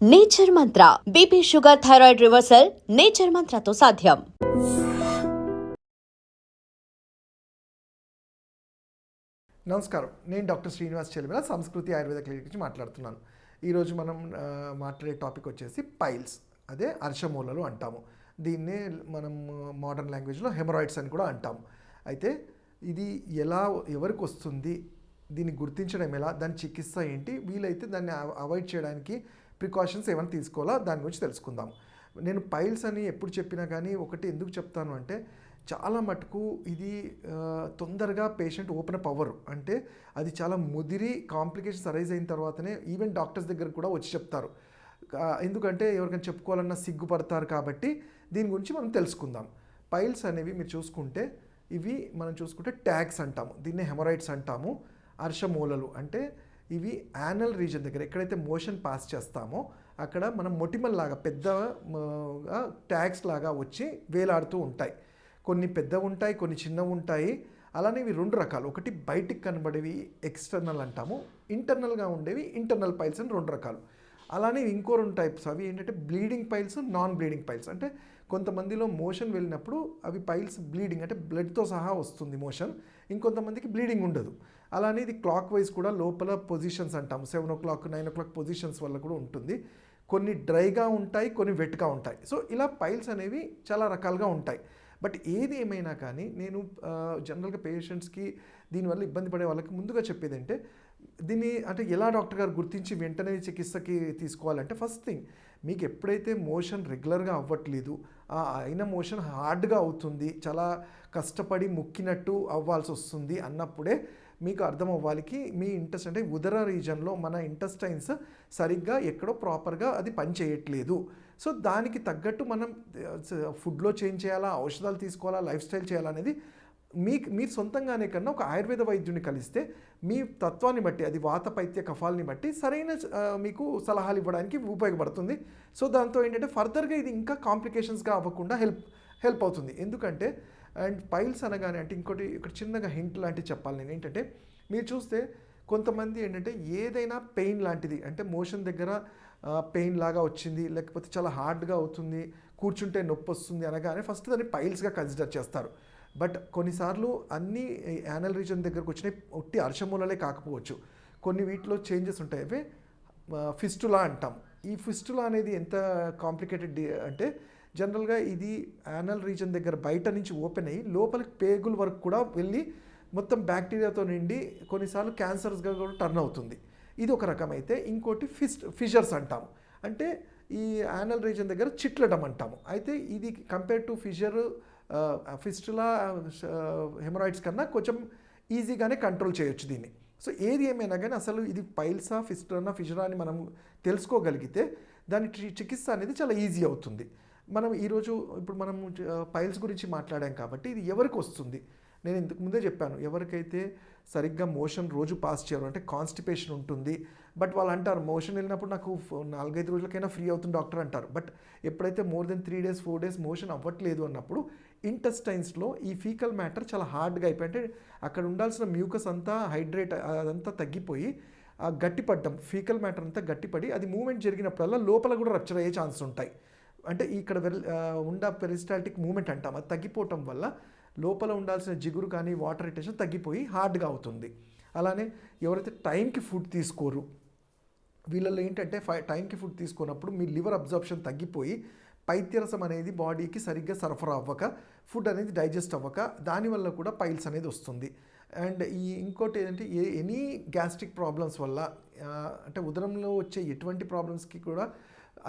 Nature Mantra BP sugar thyroid reversal nature మంత్రతో సాధ్యం. నమస్కారం. నేను డాక్టర్ శ్రీనివాస్ చెలిమిల సంస్కృతి ఆయుర్వేద క్లినిక్ నుంచి మాట్లాడుతున్నాను. ఈరోజు మనం మాట్లాడే టాపిక్ వచ్చేసి పైల్స్. అదే అర్షమూలలు అంటాము. దీన్నే మనం మోడర్న్ లాంగ్వేజ్లో హెమరాయిడ్స్ అని కూడా అంటాము. అయితే ఇది ఎలా ఎవరికి వస్తుంది దీన్ని గుర్తించడం ఎలా దాని చికిత్స ఏంటి వీలైతే దాన్ని అవాయిడ్ చేయడానికి ప్రికాషన్స్ ఏమైనా తీసుకోవాలా? దాని గురించి తెలుసుకుందాం. నేను పైల్స్ అని ఎప్పుడు చెప్పినా కానీ ఒకటి ఎందుకు చెప్తాను అంటే చాలా మటుకు ఇది తొందరగా పేషెంట్ ఓపెన్ అప్ అవ్వరు. అంటే అది చాలా ముదిరి కాంప్లికేషన్స్ అరైజ్ అయిన తర్వాతనే ఈవెన్ డాక్టర్స్ దగ్గర కూడా వచ్చి చెప్తారు. ఎందుకంటే ఎవరికైనా చెప్పుకోవాలన్నా సిగ్గుపడతారు కాబట్టి దీని గురించి మనం తెలుసుకుందాం. పైల్స్ అనేవి మీరు చూసుకుంటే ఇవి మనం చూసుకుంటే ట్యాగ్స్ అంటాము. దీన్ని హెమరాయిడ్స్ అంటాము. అర్షమూలలు అంటే ఇవి యానల్ రీజన్ దగ్గర ఎక్కడైతే మోషన్ పాస్ చేస్తామో అక్కడ మనం మొటిమల్ లాగా ట్యాక్స్ ట్యాగ్స్ లాగా వచ్చి వేలాడుతూ ఉంటాయి. కొన్ని పెద్దవి ఉంటాయి కొన్ని చిన్నవి ఉంటాయి. అలానే ఇవి రెండు రకాలు. ఒకటి బయటికి కనబడేవి ఎక్స్టర్నల్ అంటాము. ఇంటర్నల్గా ఉండేవి ఇంటర్నల్ పైల్స్ అని రెండు రకాలు. అలానే ఇంకో రెండు టైప్స్ అవి ఏంటంటే bleeding piles non bleeding piles అంటే కొంతమందిలో మోషన్ వెళ్ళినప్పుడు అవి పైల్స్ బ్లీడింగ్ అంటే బ్లడ్తో సహా వస్తుంది మోషన్ ఇంకొంతమందికి బ్లీడింగ్ ఉండదు. అలానే ఇది క్లాక్ వైజ్ కూడా లోపల పొజిషన్స్ అంటాము. Seven o'clock nine o'clock positions వల్ల కూడా ఉంటుంది. కొన్ని డ్రైగా ఉంటాయి కొన్ని వెట్గా ఉంటాయి. సో ఇలా పైల్స్ అనేవి చాలా రకాలుగా ఉంటాయి. బట్ ఏది ఏమైనా కానీ నేను జనరల్గా పేషెంట్స్కి దీనివల్ల ఇబ్బంది పడే వాళ్ళకి ముందుగా చెప్పేది అంటే దీన్ని అంటే ఎలా డాక్టర్ గారు గుర్తించి వెంటనే చికిత్సకి తీసుకోవాలంటే ఫస్ట్ థింగ్ మీకు ఎప్పుడైతే మోషన్ రెగ్యులర్గా అవ్వట్లేదు అయిన మోషన్ హార్డ్గా అవుతుంది చాలా కష్టపడి ముక్కినట్టు అవ్వాల్సి వస్తుంది అన్నప్పుడే మీకు అర్థం అవ్వాలికి మీ ఇంటెస్ట్ అంటే ఉదర రీజన్లో మన ఇంటెస్టైన్స్ సరిగ్గా ఎక్కడో ప్రాపర్గా అది పనిచేయట్లేదు సో దానికి తగ్గట్టు మనం ఫుడ్లో చేంజ్ చేయాలా ఔషధాలు తీసుకోవాలా లైఫ్ స్టైల్ చేయాలనేది మీ మీరు సొంతంగానే కన్నా ఒక ఆయుర్వేద వైద్యుని కలిస్తే మీ తత్వాన్ని బట్టి అది వాత పైత్య కఫాలని బట్టి సరైన మీకు సలహాలు ఇవ్వడానికి ఉపయోగపడుతుంది. సో దాంతో ఏంటంటే ఫర్దర్గా ఇది ఇంకా కాంప్లికేషన్స్గా అవ్వకుండా హెల్ప్ హెల్ప్ అవుతుంది. ఎందుకంటే అండ్ పైల్స్ అనగానే అంటే ఇంకోటి ఇక్కడ చిన్నగా హింట్ లాంటివి చెప్పాలి నేను. ఏంటంటే మీరు చూస్తే కొంతమంది ఏంటంటే ఏదైనా పెయిన్ లాంటిది అంటే మోషన్ దగ్గర పెయిన్ లాగా వచ్చింది లేకపోతే చాలా హార్డ్గా అవుతుంది కూర్చుంటే నొప్పి వస్తుంది అనగానే ఫస్ట్ దాన్ని పైల్స్గా కన్సిడర్ చేస్తారు. బట్ కొన్నిసార్లు అన్ని యానల్ రీజన్ దగ్గరకు వచ్చినాయి ఒట్టి అర్షమూలలే కాకపోవచ్చు. కొన్ని వీటిలో చేంజెస్ ఉంటాయి. అవి ఫిస్టులా అంటాం. ఈ ఫిస్టులా అనేది ఎంత కాంప్లికేటెడ్ అంటే జనరల్గా ఇది యానల్ రీజన్ దగ్గర బయట నుంచి ఓపెన్ అయ్యి లోపలికి పేగుల వరకు కూడా వెళ్ళి మొత్తం బ్యాక్టీరియాతో నిండి కొన్నిసార్లు క్యాన్సర్స్గా కూడా టర్న్ అవుతుంది. ఇది ఒక రకం అయితే. ఇంకోటి ఫిస్ట్ ఫిషర్స్ అంటాము. అంటే ఈ యానల్ రీజన్ దగ్గర చిట్లడం అంటాము. అయితే ఇది compare to fissure fistula haemorrhoids కన్నా కొంచెం ఈజీగానే కంట్రోల్ చేయొచ్చు దీన్ని. సో ఏది ఏమైనా కానీ అసలు ఇది పైల్సా ఫిస్టులనా ఫిషరా అని మనం తెలుసుకోగలిగితే దాని చి- చికిత్స అనేది చాలా ఈజీ అవుతుంది. మనం ఈరోజు ఇప్పుడు మనం పైల్స్ గురించి మాట్లాడాం కాబట్టి ఇది ఎవరికి వస్తుంది? నేను ఇంతకు ముందే చెప్పాను ఎవరికైతే సరిగ్గా మోషన్ రోజు పాస్ చేయరు అంటే కాన్స్టిపేషన్ ఉంటుంది బట్ వాళ్ళు అంటారు మోషన్ వెళ్ళినప్పుడు నాకు నాలుగైదు రోజులకైనా ఫ్రీ అవుతుంది డాక్టర్ అంటారు బట్ ఎప్పుడైతే more than three days four days motion అవ్వట్లేదు అన్నప్పుడు ఇంటెస్టైన్స్లో ఈ ఫీకల్ మ్యాటర్ చాలా హార్డ్గా అయిపోయి అంటే అక్కడ ఉండాల్సిన మ్యూకస్ అంతా హైడ్రేట్ అదంతా తగ్గిపోయి గట్టిపడ్డం ఫీకల్ మ్యాటర్ అంతా గట్టిపడి అది మూమెంట్ జరిగినప్పుడల్లా లోపల కూడా రప్చర్ అయ్యే ఛాన్స్ ఉంటాయి. అంటే ఇక్కడ ఉండ పెరిస్టాల్టిక్ మూమెంట్ అంటాం. అది తగ్గిపోవటం వల్ల లోపల ఉండాల్సిన జిగురు కానీ వాటర్ రిటేషన్ తగ్గిపోయి హార్డ్గా అవుతుంది. అలానే ఎవరైతే టైంకి ఫుడ్ తీసుకోరు వీళ్ళలో ఏంటంటే ఫై టైంకి ఫుడ్ తీసుకున్నప్పుడు మీ లివర్ అబ్జార్ప్షన్ తగ్గిపోయి పైత్యరసం అనేది బాడీకి సరిగ్గా సరఫరా అవ్వక ఫుడ్ అనేది డైజెస్ట్ అవ్వక దానివల్ల కూడా పైల్స్ అనేది వస్తుంది. అండ్ ఈ ఇంకోటి ఏంటంటే ఏ ఎనీ గ్యాస్ట్రిక్ ప్రాబ్లమ్స్ వల్ల అంటే ఉదరంలో వచ్చే ఎటువంటి ప్రాబ్లమ్స్కి కూడా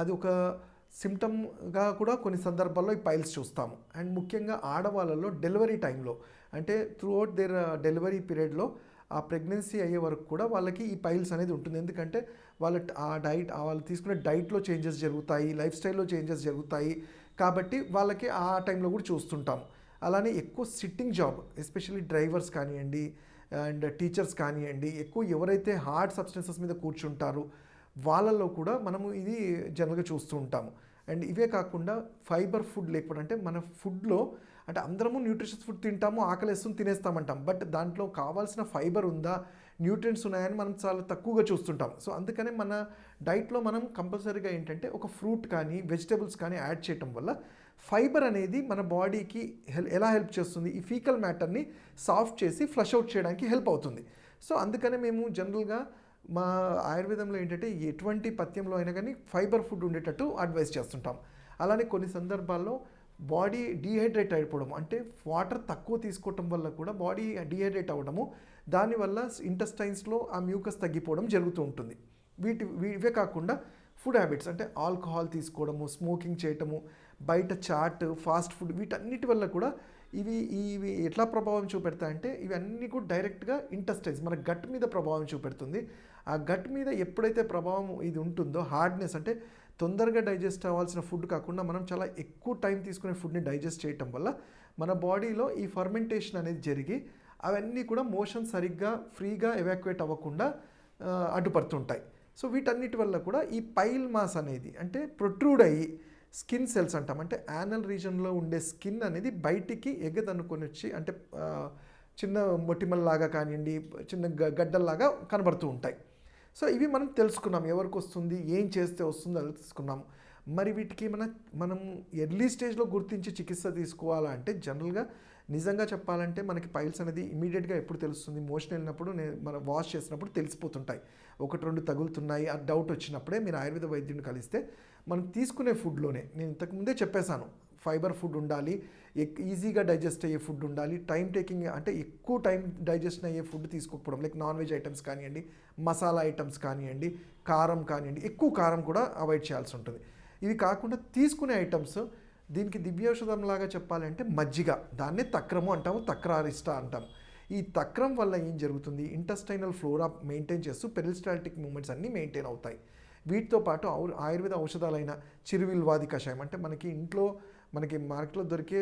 అది ఒక సిమ్టమ్గా కూడా కొన్ని సందర్భాల్లో ఈ పైల్స్ చూస్తాము. అండ్ ముఖ్యంగా ఆడవాళ్ళలో డెలివరీ టైంలో అంటే త్రూఅవుట్ దేర్ డెలివరీ పీరియడ్లో ఆ ప్రెగ్నెన్సీ అయ్యే వరకు కూడా వాళ్ళకి ఈ పైల్స్ అనేది ఉంటుంది. ఎందుకంటే వాళ్ళ ఆ డైట్ వాళ్ళు తీసుకునే డైట్లో చేంజెస్ జరుగుతాయి లైఫ్ స్టైల్లో చేంజెస్ జరుగుతాయి. కాబట్టి వాళ్ళకి ఆ టైంలో కూడా చూస్తుంటాం అలానే ఎక్కువ సిట్టింగ్ జాబ్ ఎస్పెషల్లీ డ్రైవర్స్ కానివ్వండి అండ్ టీచర్స్ కానివ్వండి ఎక్కువ ఎవరైతే హార్డ్ సబ్స్టెన్సెస్ మీద కూర్చుంటారు వాళ్ళల్లో కూడా మనము ఇది జనరల్గా చూస్తూ ఉంటాము. అండ్ ఇవే కాకుండా ఫైబర్ ఫుడ్ లేకపోవడం అంటే మన ఫుడ్లో అంటే అందరము న్యూట్రిషన్స్ ఫుడ్ తింటాము ఆకలిస్తుంది తినేస్తామంటాం. బట్ దాంట్లో కావాల్సిన ఫైబర్ ఉందా న్యూట్రియంట్స్ ఉన్నాయని మనం చాలా తక్కువగా చూస్తుంటాం. సో అందుకనే మన డైట్లో మనం కంపల్సరీగా ఏంటంటే ఒక ఫ్రూట్ కానీ వెజిటేబుల్స్ కానీ యాడ్ చేయటం వల్ల ఫైబర్ అనేది మన బాడీకి హెల్ ఎలా హెల్ప్ చేస్తుంది? ఈ ఫీకల్ మ్యాటర్ని సాఫ్ట్ చేసి ఫ్లష్ అవుట్ చేయడానికి హెల్ప్ అవుతుంది. సో అందుకనే మేము జనరల్గా మా ఆయుర్వేదంలో ఏంటంటే ఎటువంటి పథ్యంలో అయినా కానీ ఫైబర్ ఫుడ్ ఉండేటట్టు అడ్వైస్ చేస్తుంటాం. అలానే కొన్ని సందర్భాల్లో బాడీ డీహైడ్రేట్ అయిపోవడం అంటే వాటర్ తక్కువ తీసుకోవటం వల్ల కూడా బాడీ డీహైడ్రేట్ అవ్వడము దానివల్ల ఇంటెస్టైన్స్లో ఆ మ్యూకస్ తగ్గిపోవడం జరుగుతూ ఉంటుంది. వీటి వీ- ఇవే కాకుండా ఫుడ్ హ్యాబిట్స్ అంటే ఆల్కహాల్ తీసుకోవడము స్మోకింగ్ చేయటము బయట చాట్ ఫాస్ట్ ఫుడ్ వీటన్నిటి వల్ల కూడా ఇవి ఇవి ఎట్లా ప్రభావం చూపెడతాయంటే ఇవన్నీ కూడా డైరెక్ట్గా ఇంటస్టైజ్ మన గట్ మీద ప్రభావం చూపెడుతుంది. ఆ గట్ మీద ఎప్పుడైతే ప్రభావం ఇది ఉంటుందో హార్డ్నెస్ అంటే తొందరగా డైజెస్ట్ అవ్వాల్సిన ఫుడ్ కాకుండా మనం చాలా ఎక్కువ టైం తీసుకునే ఫుడ్ని డైజెస్ట్ చేయటం వల్ల మన బాడీలో ఈ ఫర్మెంటేషన్ అనేది జరిగి అవన్నీ కూడా మోషన్ సరిగ్గా ఫ్రీగా ఎవాక్యుయేట్ అవ్వకుండా అడ్డుపడుతుంటాయి. సో వీటన్నిటి వల్ల కూడా ఈ పైల్ మాస్ అనేది అంటే ప్రొట్రూడ్ అయ్యి స్కిన్ సెల్స్ అంటాం. అంటే యానల్ రీజన్లో ఉండే స్కిన్ అనేది బయటికి ఎగదనుకొని వచ్చి అంటే చిన్న మొటిమల్లాగా కానివ్వండి చిన్న గ- గడ్డల్లాగా కనబడుతూ ఉంటాయి. సో ఇవి మనం తెలుసుకున్నాం. ఎవరికి వస్తుంది ఏం చేస్తే వస్తుందో తెలుసుకున్నాం. మరి వీటికి మన మనం ఎర్లీ స్టేజ్లో గుర్తించి చికిత్స తీసుకోవాలంటే జనరల్గా నిజంగా చెప్పాలంటే మనకి పైల్స్ అనేది ఇమీడియట్గా ఎప్పుడు తెలుస్తుంది? మోషన్ వెళ్ళినప్పుడు నేను మనం వాష్ చేసినప్పుడు తెలిసిపోతుంటాయి. ఒకటి రెండు తగులుతున్నాయి. ఆ డౌట్ వచ్చినప్పుడే మీరు ఆయుర్వేద వైద్యుని కలిస్తే మనం తీసుకునే ఫుడ్లోనే నేను ఇంతకుముందే చెప్పేశాను ఫైబర్ ఫుడ్ ఉండాలి ఎక్- ఈజీగా డైజెస్ట్ అయ్యే ఫుడ్ ఉండాలి టైం టేకింగ్ అంటే ఎక్కువ టైం డైజెషన్ అయ్యే ఫుడ్ తీసుకోకపోవడం లైక్ నాన్ వెజ్ ఐటమ్స్ కానివ్వండి మసాలా ఐటమ్స్ కానివ్వండి కారం కానివ్వండి ఎక్కువ కారం కూడా అవాయిడ్ చేయాల్సి ఉంటుంది. ఇవి కాకుండా తీసుకునే ఐటమ్స్ దీనికి దివ్యౌషధం లాగా చెప్పాలంటే మజ్జిగ దాన్నే తక్రము అంటాము తక్రారిష్ట అంటాం. ఈ తక్రం వల్ల ఏం జరుగుతుంది? ఇంటస్టైనల్ ఫ్లోరా మెయింటైన్ చేస్తూ పెరిస్టాల్టిక్ మూమెంట్స్ అన్నీ మెయింటైన్ అవుతాయి. వీటితో పాటు ఆయుర్వేద ఔషధాలైన చిరువిల్వాది కషాయం. అంటే మనకి ఇంట్లో మనకి మార్కెట్లో దొరికే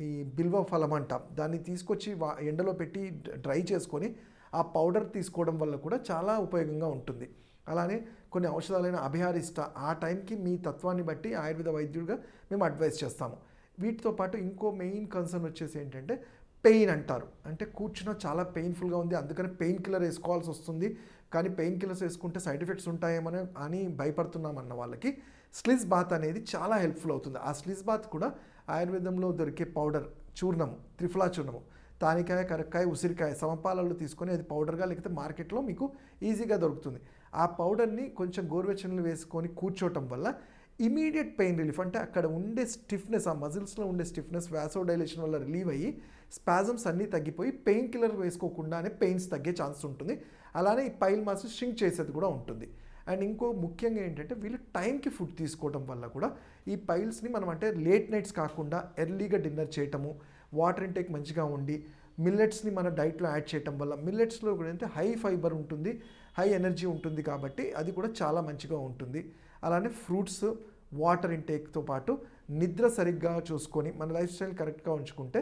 ఈ బిల్వ ఫలం అంటాం దాన్ని తీసుకొచ్చి వా ఎండలో పెట్టి డ్రై చేసుకొని ఆ పౌడర్ తీసుకోవడం వల్ల కూడా చాలా ఉపయోగంగా ఉంటుంది. అలానే కొన్ని ఔషధాలైన అభిహారిష్ట ఆ టైంకి మీ తత్వాన్ని బట్టి ఆయుర్వేద వైద్యుడిగా మేము అడ్వైస్ చేస్తాము. వీటితో పాటు ఇంకో మెయిన్ కన్సర్న్ వచ్చేసి ఏంటంటే పెయిన్ అంటారు. అంటే కూర్చున్న చాలా పెయిన్ఫుల్గా ఉంది అందుకని పెయిన్ కిల్లర్ వేసుకోవాల్సి వస్తుంది. కానీ పెయిన్ కిల్లర్స్ వేసుకుంటే సైడ్ ఎఫెక్ట్స్ ఉంటాయేమని అని భయపడుతున్నామన్న వాళ్ళకి స్లిజ్ బాత్ అనేది చాలా హెల్ప్ఫుల్ అవుతుంది. ఆ స్లిజ్ బాత్ కూడా ఆయుర్వేదంలో దొరికే పౌడర్ చూర్ణము త్రిఫలా చూర్ణము. తానికాయ కరక్కాయ ఉసిరికాయ సమపాలలో తీసుకొని అది పౌడర్గా లేకపోతే మార్కెట్లో మీకు ఈజీగా దొరుకుతుంది. ఆ పౌడర్ని కొంచెం గోరువెచ్చనలు వేసుకొని కూర్చోవటం వల్ల ఇమీడియట్ పెయిన్ రిలీఫ్ అంటే అక్కడ ఉండే స్టిఫ్నెస్ ఆ మజిల్స్లో ఉండే స్టిఫ్నెస్ వ్యాసోడైలేషన్ వల్ల రిలీవ్ అయ్యి స్పాజమ్స్ అన్నీ తగ్గిపోయి పెయిన్ కిల్లర్ వేసుకోకుండానే పెయిన్స్ తగ్గే ఛాన్స్ ఉంటుంది. అలానే ఈ పైల్ మాస్ షింక్ చేసేది కూడా ఉంటుంది. అండ్ ఇంకో ముఖ్యంగా ఏంటంటే వీళ్ళు టైంకి ఫుడ్ తీసుకోవడం వల్ల కూడా ఈ పైల్స్ని మనం అంటే లేట్ నైట్స్ కాకుండా ఎర్లీగా డిన్నర్ చేయటము వాటర్ ఇంటేక్ మంచిగా ఉండి మిల్లెట్స్ని మన డైట్లో యాడ్ చేయటం వల్ల మిల్లెట్స్లో కూడా ఏంటంటే హై ఫైబర్ ఉంటుంది హై ఎనర్జీ ఉంటుంది కాబట్టి అది కూడా చాలా మంచిగా ఉంటుంది. అలానే ఫ్రూట్స్ వాటర్ ఇంటేక్తో పాటు నిద్ర సరిగ్గా చూసుకొని మన లైఫ్ స్టైల్ కరెక్ట్గా ఉంచుకుంటే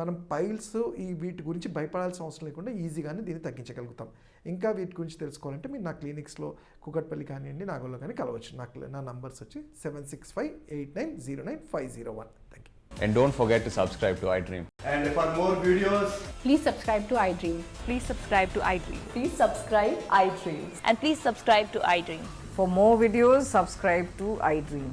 మనం పైల్స్ ఈ వీటి గురించి భయపడాల్సిన అవసరం లేకుండా ఈజీగానే దీన్ని తగ్గించగలుగుతాం. ఇంకా వీటి గురించి తెలుసుకోవాలంటే మీరు నా క్లినిక్స్లో కుకట్పల్లి కానివ్వండి నాగోల్లో కానీ కలవచ్చు. నా నా నంబర్స్ వచ్చి seven six five eight nine zero nine five zero one. Thank you. And don't forget to subscribe to I Dream and for more videos please subscribe to I Dream please subscribe to I Dream please subscribe I Dream and please subscribe to I Dream for more videos subscribe to I Dream